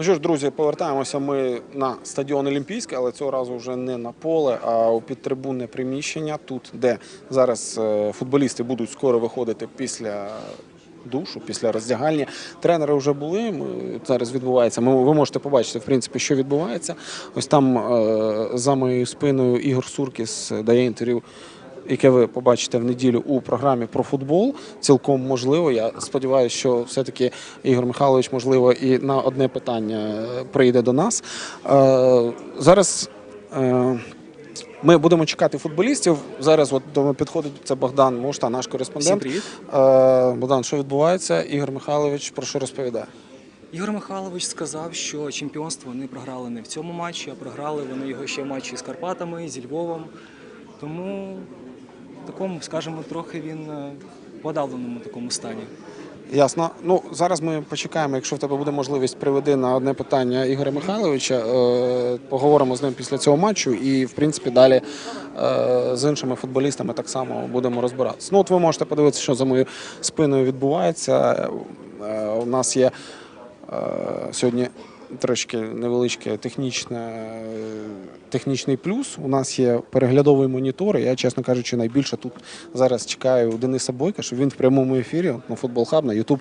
Ну що ж, друзі, повертаємося ми на стадіон Олімпійський, але цього разу вже не на поле, а у підтрибунне приміщення, тут, де зараз е, футболісти будуть скоро виходити після. Душу після роздягальні. Тренери вже були. Зараз відбувається. Ви можете побачити, в принципі, що відбувається. Ось там е, за моєю спиною Ігор Суркіс дає інтерв'ю яке ви побачите в неділю у програмі про футбол. Цілком можливо. Я сподіваюся, що все-таки Ігор Михайлович, можливо, і на одне питання е, прийде до нас. Е, Зараз. е, Ми будемо чекати футболістів. Зараз от до мене підходить це Богдан Мушта, наш кореспондент. Всім привіт. Богдан, що відбувається? Ігор Михайлович про що розповідає? Ігор Михайлович сказав, що чемпіонство вони програли не в цьому матчі, а програли вони його ще в матчі з Карпатами, зі Львовом. Тому такому, скажімо, трохи він е, подавленому такому стані. Ясно. Ну зараз ми почекаємо. Якщо в тебе буде можливість, приведи на одне питання Ігоря Михайловича. Е, поговоримо з ним після цього матчу, і в принципі далі е, з іншими футболістами так само будемо розбиратися. Ну, от ви можете подивитися, що за моєю спиною відбувається. У нас є сьогодні трошки невеличке технічне, е, технічний плюс. У нас є переглядовий монітор. Я, чесно кажучи, найбільше тут зараз чекаю Дениса Бойка, щоб він в прямому ефірі на Футбол Хаб на Ютуб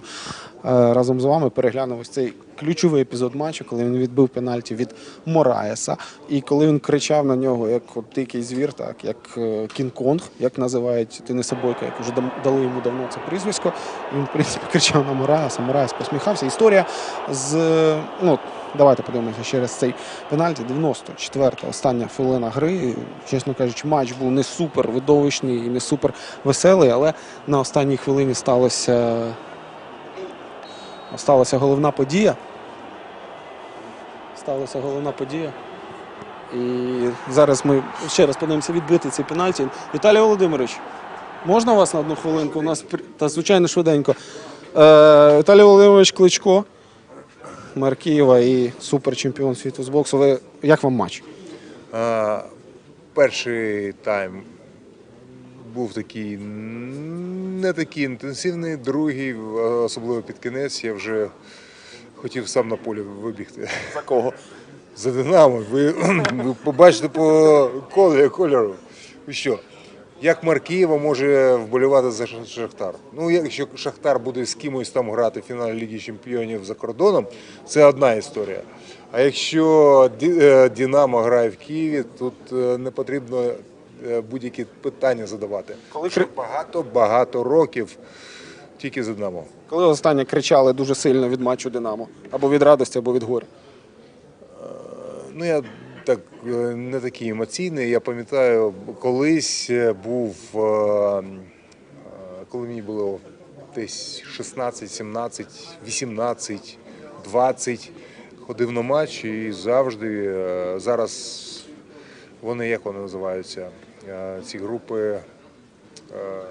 разом з вами переглянув ось цей ключовий епізод матчу, коли він відбив пенальті від Мораєса. І коли він кричав на нього як от дикий звір, так як е, Кінг-Конг, як називають Дениса Бойка, як вже дали йому давно це прізвисько. Він, в принципі, кричав на Мораєса. Мораєс посміхався. Історія з ну. Давайте подивимося ще раз цей пенальті. 94-та остання хвилина гри. Чесно кажучи, матч був не супер видовищний і не супер веселий, але на останній хвилині сталося, сталася головна подія. Сталася головна подія. І зараз ми ще раз подивимося відбити цей пенальті. Віталій Володимирович, можна вас на одну хвилинку? У нас та звичайно швиденько. Е, Віталій Володимирович Кличко, мер Києва і суперчемпіон світу з боксу. Ви, як вам матч? А, перший тайм був такий не такий інтенсивний, другий, особливо під кінець, я вже хотів сам на полі вибігти. За кого? За Динамо. Ви, ви побачите по колі- кольору. Ви що? Як Мар Києва може вболівати за Шахтар? Ну, якщо Шахтар буде з кимось там грати в фіналі Ліги Чемпіонів за кордоном, це одна історія. А якщо Ді- е, грає в Києві, тут е, не потрібно е, будь-які питання задавати. Коли багато-багато років тільки за Динамо. Коли останнє кричали дуже сильно від матчу Динамо? Або від радості, або від горя. Ну, я так е, не такий емоційний. Я пам'ятаю, колись е, був, е, коли мені було десь 16, 17, 18, 20, ходив на матч і завжди зараз вони як вони називаються? Ці групи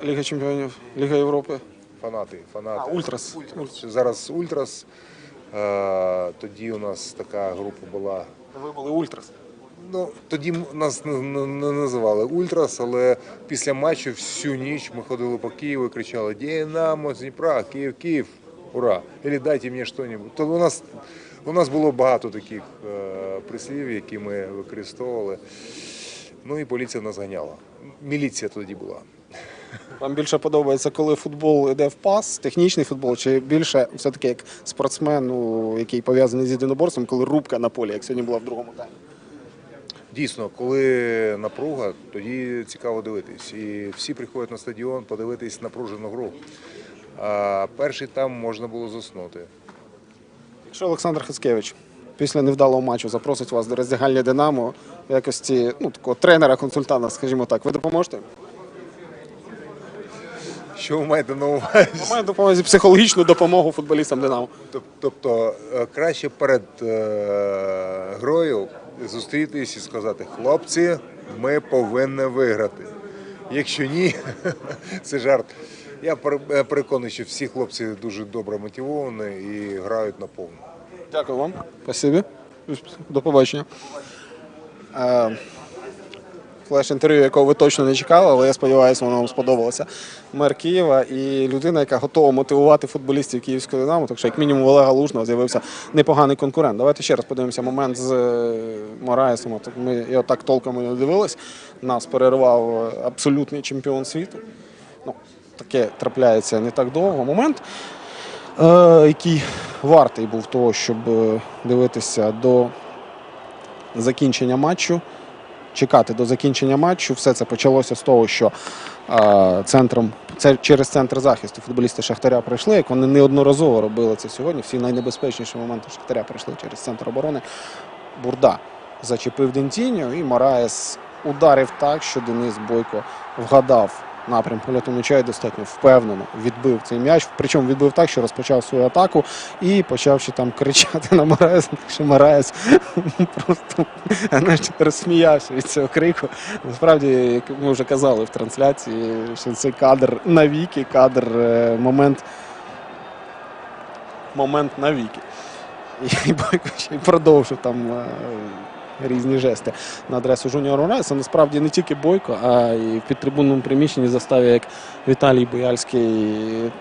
Ліга чемпіонів, Ліга Європи. фанати. фанати. А, Ультрас. Зараз Ультрас. Тоді у нас така група була. Ви були ультрас. Ну, тоді нас не, називали Ультрас, але після матчу всю ніч ми ходили по Києву і кричали Динамо з Дніпра, Київ, Київ, ура! Или дайте мені щось. То у нас, у нас було багато таких е, прислів, які ми використовували. Ну і поліція нас ганяла. Міліція тоді була. Вам більше подобається, коли футбол йде в пас, технічний футбол, чи більше все-таки як спортсмен, ну, який пов'язаний з єдиноборством, коли рубка на полі, як сьогодні була в другому таймі? Дійсно, коли напруга, тоді цікаво дивитись. І всі приходять на стадіон подивитись напружену гру. А перший там можна було заснути. Якщо Олександр Хацкевич після невдалого матчу запросить вас до роздягальні Динамо в якості ну, такого тренера-консультанта, скажімо так, ви допоможете? Що ви маєте на увазі? Маю допомозі психологічну допомогу футболістам Динамо. Тоб- Тобто е, краще перед е, грою зустрітись і сказати, хлопці, ми повинні виграти. Якщо ні, це жарт. Я е, переконаний, що всі хлопці дуже добре мотивовані і грають на повну. Дякую вам. Спасибі. До побачення. Флеш-інтерв'ю, якого ви точно не чекали, але я сподіваюся, воно вам сподобалося. Мер Києва і людина, яка готова мотивувати футболістів Київського Динамо. Так що, як мінімум, Олега Лужного з'явився непоганий конкурент. Давайте ще раз подивимося момент з е, Мораєсом. Ми його так толком не дивились. Нас перервав е, абсолютний чемпіон світу. Ну, таке трапляється не так довго. Момент, е, який вартий був того, щоб дивитися до закінчення матчу, чекати до закінчення матчу. Все це почалося з того, що е, центром, це через центр захисту футболісти Шахтаря пройшли. Як вони неодноразово робили це сьогодні. Всі найнебезпечніші моменти Шахтаря пройшли через центр оборони. Бурда зачепив Дентіньо і Мараєс ударив так, що Денис Бойко вгадав напрям польоту м'яча і достатньо впевнено відбив цей м'яч. Причому відбив так, що розпочав свою атаку і почав ще там кричати на Мораєса, так що Мораєс просто розсміявся від цього крику. Насправді, як ми вже казали в трансляції, що цей кадр навіки, кадр, е, момент, момент навіки. І Бойко продовжив там е, різні жести на адресу Жуніора Райса. Насправді не тільки Бойко, а й в підтрибунному приміщенні заставі, як Віталій Бояльський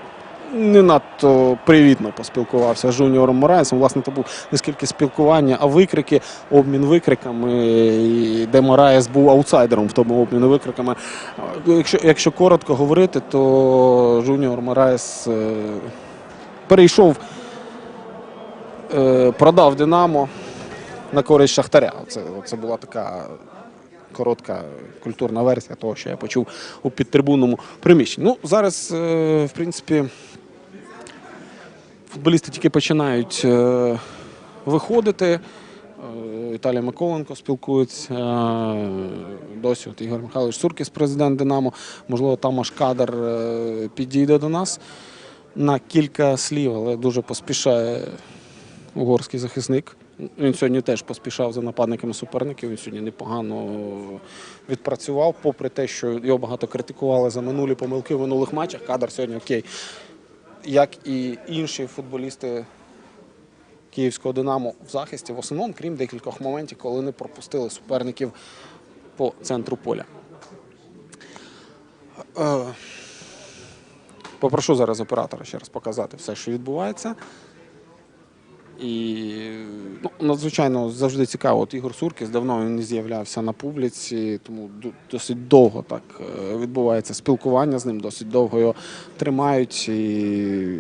не надто привітно поспілкувався з Жуніором Мораєсом. Власне, це був не скільки спілкування, а викрики, обмін викриками, де Мораєс був аутсайдером в тому обміну викриками. Якщо, якщо коротко говорити, то Жуніор Мораєс е, перейшов е, продав Динамо на користь Шахтаря. Це, це була така коротка культурна версія того, що я почув у підтрибунному приміщенні. Ну, зараз, е, в принципі, футболісти тільки починають е, виходити. Е, Віталій Миколенко спілкується. Досі от Ігор Михайлович Суркіс, президент Динамо. Можливо, Тамаш Кадр е, підійде до нас на кілька слів, але дуже поспішає угорський захисник. Він сьогодні теж поспішав за нападниками суперників. Він сьогодні непогано відпрацював, попри те, що його багато критикували за минулі помилки в минулих матчах. Кадр сьогодні окей. Як і інші футболісти київського Динамо в захисті, в основному, крім декількох моментів, коли не пропустили суперників по центру поля. Е, Попрошу зараз оператора ще раз показати все, що відбувається. І ну, надзвичайно завжди цікаво. От Ігор Суркіс давно він не з'являвся на публіці, тому досить довго так е, відбувається спілкування з ним, досить довго його тримають. І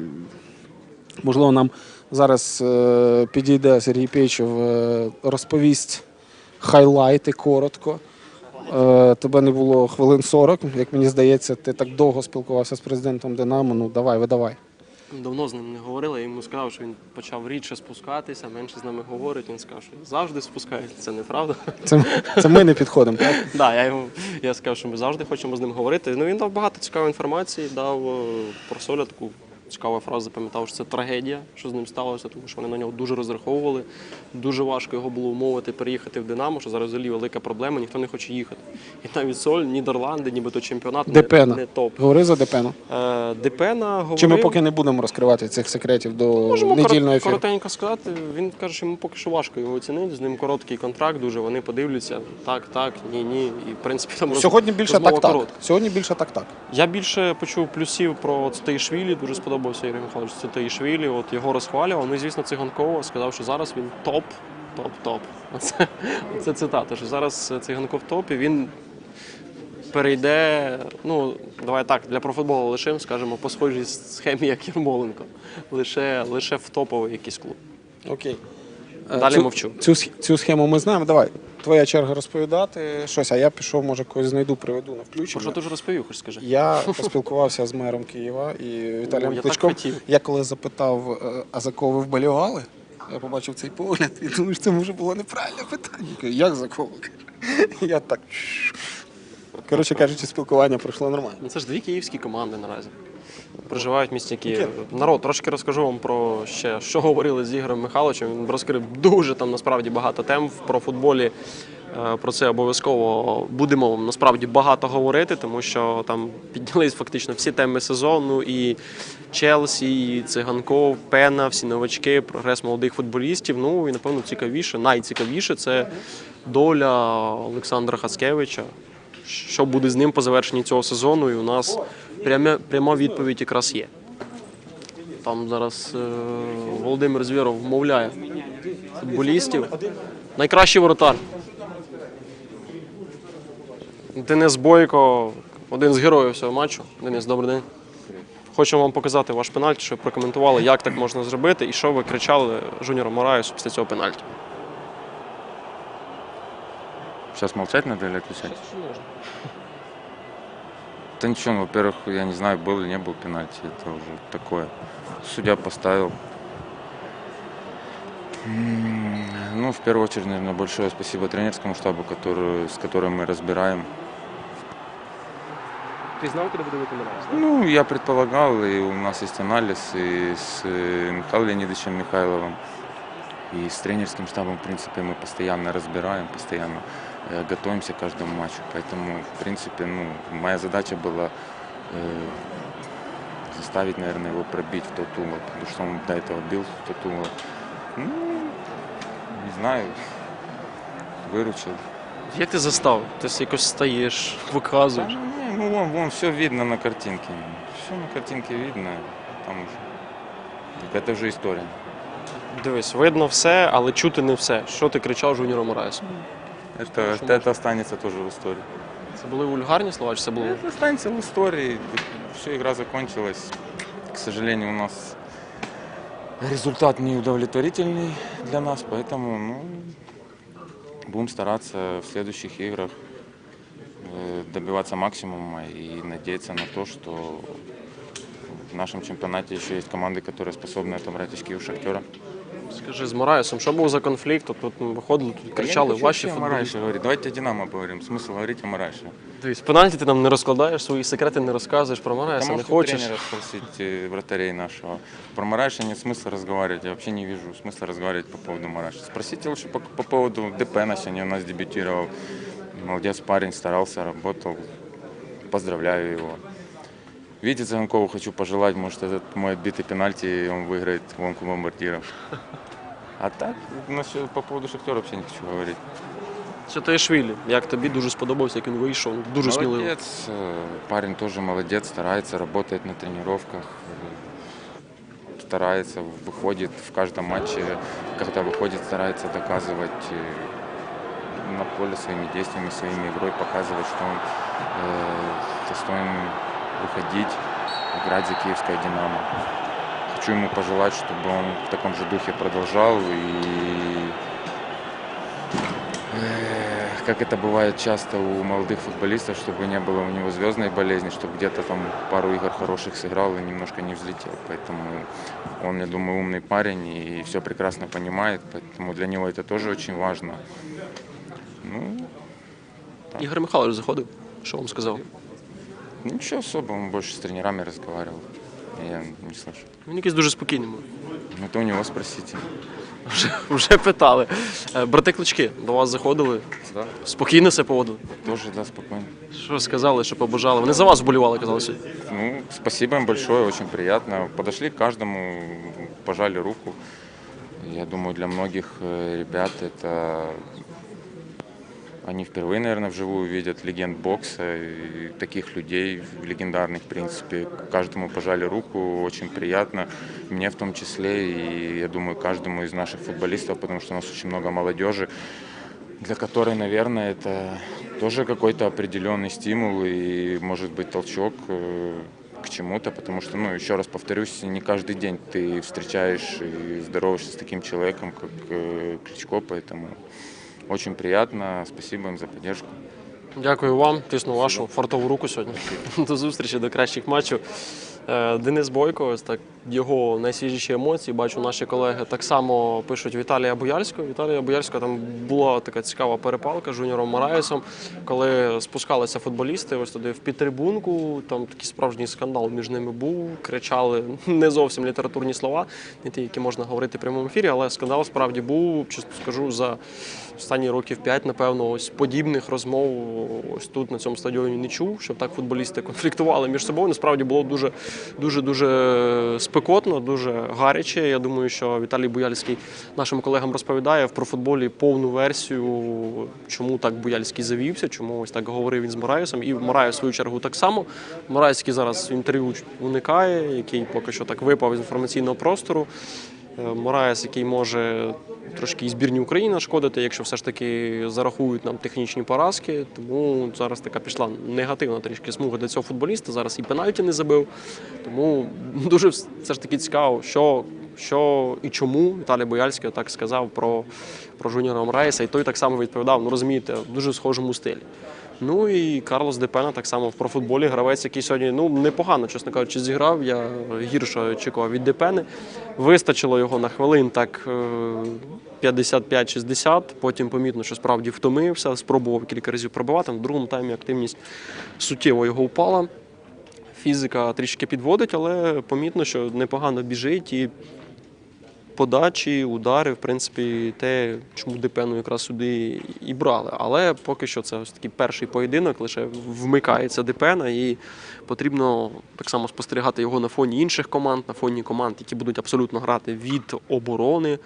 можливо нам зараз е, підійде Сергій Пейчев, е, розповість хайлайти коротко. Тебе не було хвилин 40, як мені здається, ти так довго спілкувався з президентом Динамо. Ну давай, видавай. Давно з ним не говорили, я йому сказав, що він почав рідше спускатися, менше з нами говорить. Він сказав, що завжди спускається. Це неправда. Це, це ми не підходимо. Так? да, я йому я сказав, що ми завжди хочемо з ним говорити. Ну він дав багато цікавої інформації, дав е, про Соля таку цікаву фразу, запам'ятав, що це трагедія, що з ним сталося, тому що вони на нього дуже розраховували. Дуже важко його було умовити переїхати в Динамо, що зараз взагалі велика проблема, ніхто не хоче їхати. І навіть Соль, Нідерланди, нібито чемпіонат не, Депена. не топ. Говори за Депену. Е, Депена говорив... Чи ми поки не будемо розкривати цих секретів до Можемо недільного ефіру? коротенько сказати. Він каже, що йому поки що важко його оцінити. З ним короткий контракт, дуже вони подивляться. Так, так, ні, ні. І в принципі там роз- Сьогодні більше так так. Сьогодні більше так так. Я більше почув плюсів про Цитаїшвілі, дуже сподобався Ігор Михайлович Цитаїшвілі. От його розхвалював. Ну і звісно, Циганкова сказав, що зараз він топ, топ, топ. Це, це цитата. Що зараз Циганков топ і Він перейде. Ну давай так, для профутболу лишимо, скажімо, по схожій схемі, як Ярмоленко. Лише, лише в топовий якийсь клуб. Окей. Е, Далі цю, мовчу. Цю, цю схему ми знаємо. Давай, твоя черга розповідати щось, а я пішов, може, когось знайду, приведу на Про включення. що ти вже розповів, хоч скажи? Я поспілкувався з мером Києва і Віталієм О, я Кличком. хотів. Я коли запитав, е, а за кого ви вболівали, я побачив цей погляд і думаю, що це може було неправильне питання. Як за кого? Я так. Коротше кажучи, спілкування пройшло нормально. Ну, це ж дві київські команди наразі. Проживають в місті. Окей. Народ, трошки розкажу вам про ще, що говорили з Ігорем Михайловичем. Він розкрив дуже там насправді багато тем про футболі. Е, Про це обов'язково будемо насправді багато говорити, тому що там піднялись фактично всі теми сезону. І Челсі, і Циганков, Пена, всі новачки, прогрес молодих футболістів. Ну і напевно цікавіше, найцікавіше це доля Олександра Хацкевича. Що буде з ним по завершенні цього сезону. І у нас пряма, пряма відповідь якраз є. Там зараз е, Володимир Звєров вмовляє футболістів. Найкращий воротар. Денис Бойко, один з героїв цього матчу. Денис, добрий день. Хочемо вам показати ваш пенальті, щоб прокоментували, як так можна зробити, і що ви кричали Жуніору Мораєсу після цього пенальті. Сейчас молчать надо или отвечать? Да ничего, ну, во-первых, я не знаю, был или не был пенальти, это уже такое. Судья поставил. М, Ну, в первую очередь, наверное, большое спасибо тренерскому штабу, который, с которым мы разбираем. Ти знав, куди буде бити Мораєс? Ну, я предполагал, и у нас есть анализ и с э, Михаилом Леонидовичем Михайловым, и с тренерским штабом, в принципе, мы постоянно разбираем, постоянно э, готовимся к каждому матчу. Поэтому, в принципе, ну, моя задача была э, заставить, наверное, его пробить в тот угол, потому что он до этого бил в тот угол. Ну, не знаю, выручил. Як ти застав? Ти ж якось стаєш, Да, виказуєш. ну, не, ну вон, вон все видно на картинке. Все на картинке видно. Там уже. Так Это уже история. Дивись, видно все, але чути не все. Що ти кричав Жуніору Мораєсу? Это, это, это останется тоже в истории. Це були вульгарні слова, чи це було? Это останется в истории. Все, игра закончилась. К сожалению, у нас результат неудовлетворительный для нас, поэтому ну, будем стараться в следующих играх э, добиваться максимума и надеяться на то, что в нашем чемпионате еще есть команды, которые способны отобрать очки у Шахтера. Скажи, з Мораєсом, що був за конфлікт? От, тут ми виходили, тут кричали ваші вообще о футболісти. Марайше говорить. Давайте о Динамо поговорим. Смысл говорить о Марайше. Дивись, пенальті ти нам не розкладаєш, свої секрети не розказуєш про Мораєса, не можете у хочеш. тренера спросить э, вратарей нашего. Про Марайша нет смысла разговаривать. Я вообще не вижу смысла разговаривать по поводу Марайша. Спросите лучше по, по поводу ДП на сегодня у нас дебютировал. Молодец парень, старался, работал. Поздравляю его. Вите Цыганкову хочу пожелать, может, этот мой отбитый пенальти, и он выиграет гонку бомбардиров. А так, насчет, по поводу Шахтера вообще не хочу говорить. Чатаєшвілі, як тобі дуже сподобався, як він вийшов, дуже сміливо. Молодец, э, парень тоже молодец, старается, работает на тренировках, э, старается, выходит в каждом матче, когда выходит, старается доказывать э, на поле своими действиями, своими игрой, показывать, что он э, достоин выходить, играть за киевское «Динамо». Хочу ему пожелать, чтобы он в таком же духе продолжал и Эх, как это бывает часто у молодых футболистов, чтобы не было у него звездной болезни, чтобы где-то там пару игр хороших сыграл и немножко не взлетел. Поэтому он, я думаю, умный парень и все прекрасно понимает, поэтому для него это тоже очень важно. Ну, Ігор Михайлович заходив. Що вам сказав? ничего особого, он больше с тренерами разговаривал. Я не слышу. Він якийсь дуже спокійний. був. Ну, это у него спросите. Вже, вже питали. Е, Брати клички до вас заходили, Да? спокійно себе поводили. Тоже, да, спокойно. Що сказали, що побажали. Вони за вас вболівали, казали сьогодні. Ну, спасибо им большое, очень приятно. Подошли к каждому, пожали руку. Я думаю, для многих э, ребят это они впервые, наверное, вживую видят легенд бокса и таких людей легендарных, в принципе. Каждому пожали руку, очень приятно. Мне в том числе, и я думаю, каждому из наших футболистов, потому что у нас очень много молодежи, для которой, наверное, это тоже какой-то определенный стимул и, может быть, толчок э, к чему-то, потому что, ну, еще раз повторюсь, не каждый день ты встречаешь и здороваешься с таким человеком, как э, Кличко, поэтому очень приятно, спасибо им за поддержку. Дякую вам, тисну вашу фартову руку сьогодні. До зустрічі, до кращих матчів. Е, Денис Бойко, ось так його найсвіжіші емоції. Бачу, наші колеги так само пишуть Віталія Боярського. Віталія Боярського там була така цікава перепалка з Жуніором Мараєсом, коли спускалися футболісти ось туди в підтрибунку. Там такий справжній скандал між ними був. Кричали не зовсім літературні слова, не ті, які можна говорити в прямому ефірі, але скандал справді був. Чесно скажу, за останні років п'ять, напевно, ось подібних розмов ось тут на цьому стадіоні не чув, щоб так футболісти конфліктували між собою. Насправді було дуже дуже дуже спекотно, дуже гаряче. Я думаю, що Віталій Буяльський нашим колегам розповідає в профутболі повну версію, чому так Буяльський завівся, чому ось так говорив він з Мораєсом. І Мораєс, в свою чергу, так само. Морайський зараз інтерв'ю уникає, який поки що так випав з інформаційного простору. Е, Мораєс, який може трошки і збірні України нашкодити, якщо все ж таки зарахують нам технічні поразки. Тому зараз така пішла негативна трішки смуга для цього футболіста. Зараз і пенальті не забив. Тому дуже все ж таки цікаво, що, що і чому Віталій Бояльський так сказав про, про Жуніора Мораєса. І той так само відповідав, ну розумієте, в дуже схожому стилі. Ну і Карлос Депена так само в профутболі. Гравець, який сьогодні ну непогано, чесно кажучи, зіграв. Я гірше очікував від Депени. Вистачило його на хвилин так е, 55-60. Потім помітно, що справді втомився, спробував кілька разів пробивати. В другому таймі активність суттєво його впала. Фізика трішки підводить, але помітно, що непогано біжить і подачі, удари, в принципі, те, чому Депену якраз сюди і брали. Але поки що це ось такий перший поєдинок, лише вмикається Депена, і потрібно так само спостерігати його на фоні інших команд, на фоні команд, які будуть абсолютно грати від оборони.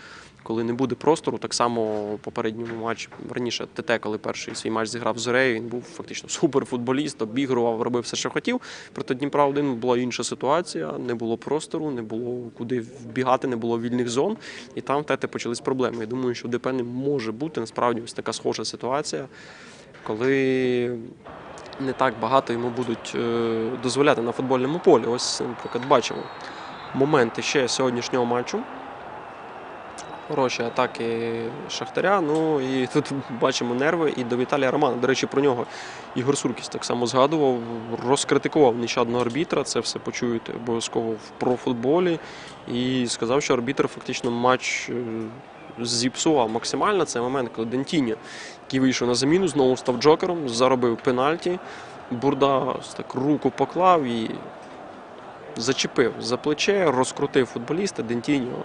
Коли не буде простору, так само попередньому матчі раніше ТТ, коли перший свій матч зіграв з Зорею, він був фактично суперфутболіст, обігрував, робив все, що хотів. Проти Дніпра 1 була інша ситуація, не було простору, не було куди вбігати, не було вільних зон. І там в ТТ почались проблеми. Я думаю, що в ДП не може бути насправді ось така схожа ситуація, коли не так багато йому будуть е, дозволяти на футбольному полі. Ось, наприклад, бачимо моменти ще сьогоднішнього матчу. Хороші атаки Шахтаря. Ну і тут бачимо нерви і до Віталія Романа. До речі, про нього Ігор Суркіс так само згадував, розкритикував нещадно арбітра. Це все почуєте обов'язково в профутболі. І сказав, що арбітр фактично матч е, зіпсував максимально. Це момент, коли Дентіньо, який вийшов на заміну, знову став джокером, заробив пенальті. Бурда так руку поклав і зачепив за плече, розкрутив футболіста. Дентіньо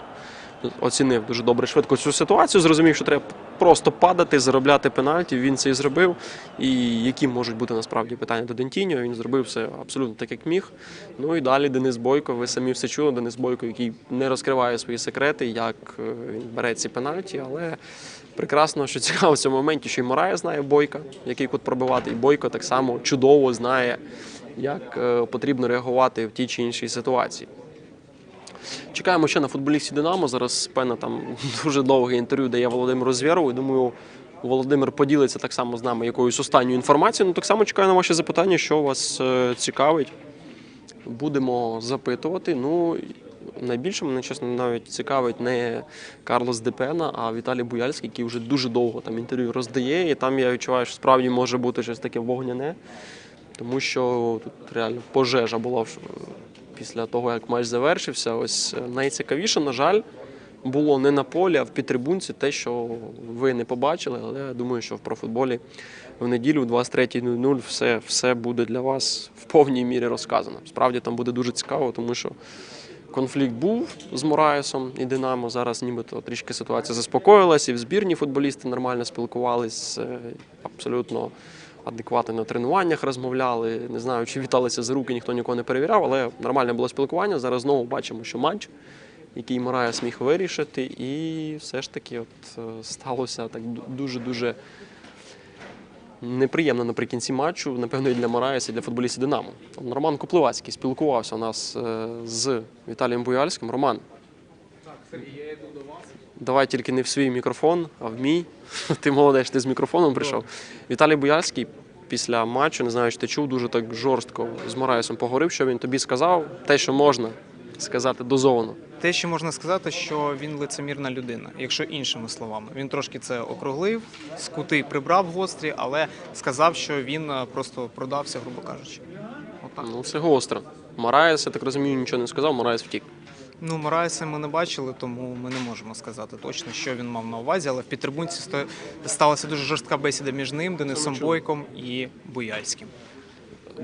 оцінив дуже добре швидко цю ситуацію. Зрозумів, що треба просто падати, заробляти пенальті. Він це і зробив. І які можуть бути насправді питання до Дентіньо. Він зробив все абсолютно так, як міг. Ну і далі Денис Бойко. Ви самі все чули. Денис Бойко, який не розкриває свої секрети, як е, він бере ці пенальті, але. Прекрасно, що цікаво в цьому моменті, що і Морає знає Бойка, який кут пробивати, і Бойко так само чудово знає, як е, потрібно реагувати в тій чи іншій ситуації. Чекаємо ще на футболістів Динамо. Зараз певно там дуже довге інтерв'ю дає Володимиру Звєрову. Думаю, Володимир поділиться так само з нами якоюсь останньою інформацією. Ну так само чекаю на ваші запитання, що вас е, цікавить. Будемо запитувати. Ну найбільше мене чесно навіть цікавить не Карлос Депена, а Віталій Буяльський, який вже дуже довго там інтерв'ю роздає. І там я відчуваю, що справді може бути щось таке вогняне, тому що тут реально пожежа була після того, як матч завершився. Ось е, найцікавіше, на жаль, було не на полі, а в підтрибунці те, що ви не побачили. Але я думаю, що в профутболі в неділю, в 23.00, все, все буде для вас в повній мірі розказано. Справді там буде дуже цікаво, тому що. Конфлікт був з Мораєсом і Динамо. Зараз нібито трішки ситуація заспокоїлась, і в збірні футболісти нормально спілкувались, е, абсолютно адекватно на тренуваннях розмовляли. Не знаю, чи віталися за руки, ніхто нікого не перевіряв, але нормальне було спілкування. Зараз знову бачимо, що матч, який Мораєс міг вирішити, і все ж таки от е, сталося так дуже-дуже неприємно наприкінці матчу, напевно, і для Мораєса, і для футболістів Динамо. Роман Коплевацький спілкувався у нас е, з Віталієм Буяльським. Роман. Я йду до вас. Давай тільки не в свій мікрофон, а в мій. Ти молодець, ти з мікрофоном прийшов. Віталій Буяльський після матчу, не знаю, чи ти чув, дуже так жорстко з Мораєсом поговорив, що він тобі сказав, те, що можна сказати дозовано. Те, що можна сказати, що він лицемірна людина, якщо іншими словами. Він трошки це округлив, з кути прибрав гострі, але сказав, що він е, просто продався, грубо кажучи. Отак. Ну, це гостро. Мораєс, я так розумію, нічого не сказав, Мораєс втік. Ну, Мораєса ми не бачили, тому ми не можемо сказати точно, що він мав на увазі. Але в підтрибунці сталася дуже жорстка бесіда між ним, Денисом Бойком і Буяльським.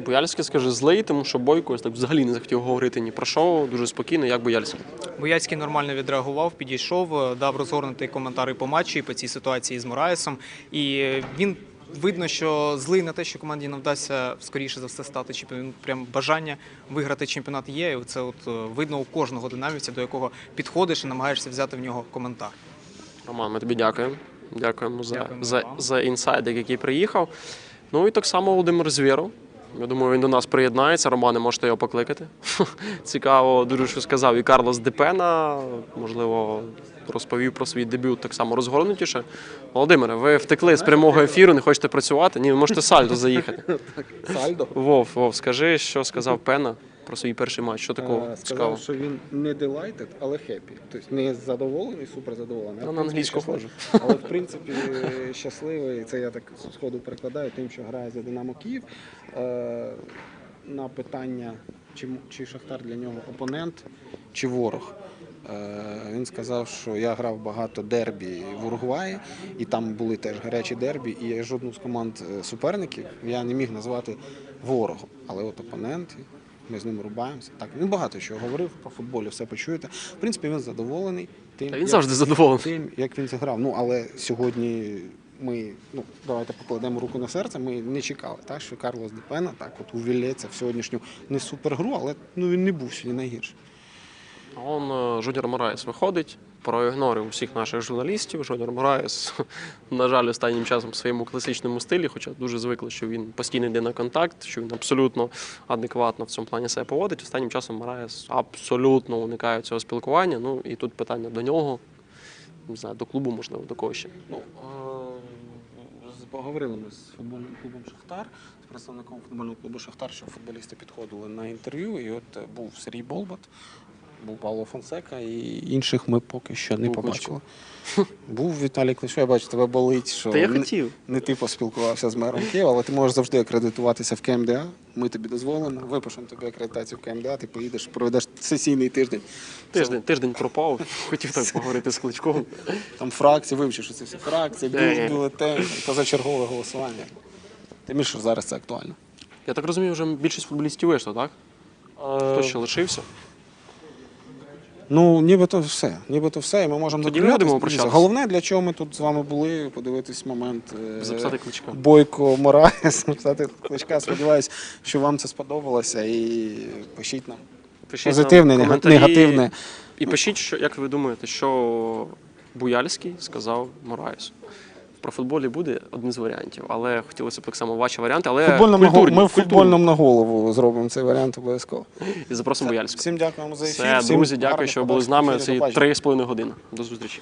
Буяльський, скаже, злий, тому що Бойко ось так взагалі не захотів говорити ні про що, дуже спокійно, як Буяльський. Бояцький нормально відреагував, підійшов, е, дав розгорнутий коментар і по матчу, і по цій ситуації з Мораєсом. І він видно, що злий на те, що команді не вдасться скоріше за все стати чемпіоном. Він Прям бажання виграти чемпіонат є. І це от е, видно у кожного динамівця, до якого підходиш і намагаєшся взяти в нього коментар. Роман, ми тобі дякуємо. Дякуємо за, Дякуємо за, за інсайдик, який приїхав. Ну і так само Володимир Звєров. Я думаю, він до нас приєднається. Романе, можете його покликати. Цікаво, дуже що сказав і Карлос Депена. Можливо, розповів про свій дебют так само розгорнутіше. Володимире, ви втекли з прямого ефіру, не хочете працювати? Ні, ви можете сальдо заїхати. Сальдо. Вов, Вов, скажи, що сказав Пена про свій перший матч. Що такого Е, цікавого? Сказав, що він не delighted, але happy. Тобто не задоволений, супер задоволений. а Ну, на англійську щасливий. Але в принципі щасливий. Це я так з сходу перекладаю, тим, що грає за Динамо Київ. Е, на питання, чи, чи Шахтар для нього опонент, чи ворог. Е, Він сказав, що я грав багато дербі в Уругваї, і там були теж гарячі дербі, і я жодну з команд е, суперників я не міг назвати ворогом. Але от опонент, ми з ним рубаємося. Так, він багато чого говорив по футболі, все почуєте. В принципі, він задоволений тим, Та він як- завжди задоволений. тим, як він зіграв. Ну але сьогодні ми ну давайте покладемо руку на серце. Ми не чекали, так що Карлос Депена так от увілється в сьогоднішню не супергру, але ну він не був сьогодні найгірший. Он е, Мораєс виходить, проігнорив всіх наших журналістів. Жуніор Мораєс, на жаль, останнім часом в своєму класичному стилі, хоча дуже звикли, що він постійно йде на контакт, що він абсолютно адекватно в цьому плані себе поводить. Останнім часом Мораєс абсолютно уникає цього спілкування. Ну і тут питання до нього, не знаю, до клубу, можливо, до кого ще. Ну е, поговорили ми з футбольним клубом Шахтар, з представником футбольного клубу Шахтар, що футболісти підходили на інтерв'ю. І от е, був Сергій Болбат, був Павло Фонсека, і інших ми поки що не Був побачили. Був Віталій Кличко, я бачу, тебе болить, що Та я не- хотів. не ти поспілкувався з мером Києва, але ти можеш завжди акредитуватися в КМДА. Ми тобі дозволимо, випишемо тобі акредитацію в КМДА, ти поїдеш, проведеш сесійний тиждень. Тиждень, тиждень пропав, хотів так поговорити з кличком. Там фракції, вивчиш, що це всі фракції, Е. бю- бюлетень, позачергове голосування. Тим більше що зараз це актуально. Я так розумію, вже більшість футболістів вийшло, так? Хто ще лишився? Ну, нібито все. Нібито все, і ми можемо Тоді не будемо прощатися. Головне, для чого ми тут з вами були, подивитись момент е, Записати кличка. Бойко Мораєс, написати кличка. Сподіваюсь, що вам це сподобалося. І пишіть нам. Пишіть Позитивне, нам нега- коментарі. негативне. І пишіть, що, як ви думаєте, що Буяльський сказав Мораєсу. Про футболі буде один з варіантів, але хотілося б так само ваші варіанти, але Футбольному культурні, ми в футбольному на голову зробимо цей варіант обов'язково. І запросимо бояльську. Всім дякуємо за ефір. Все, всім друзі, дякую, що ви були з нами Це ці з половиною 3,5 години. До зустрічі.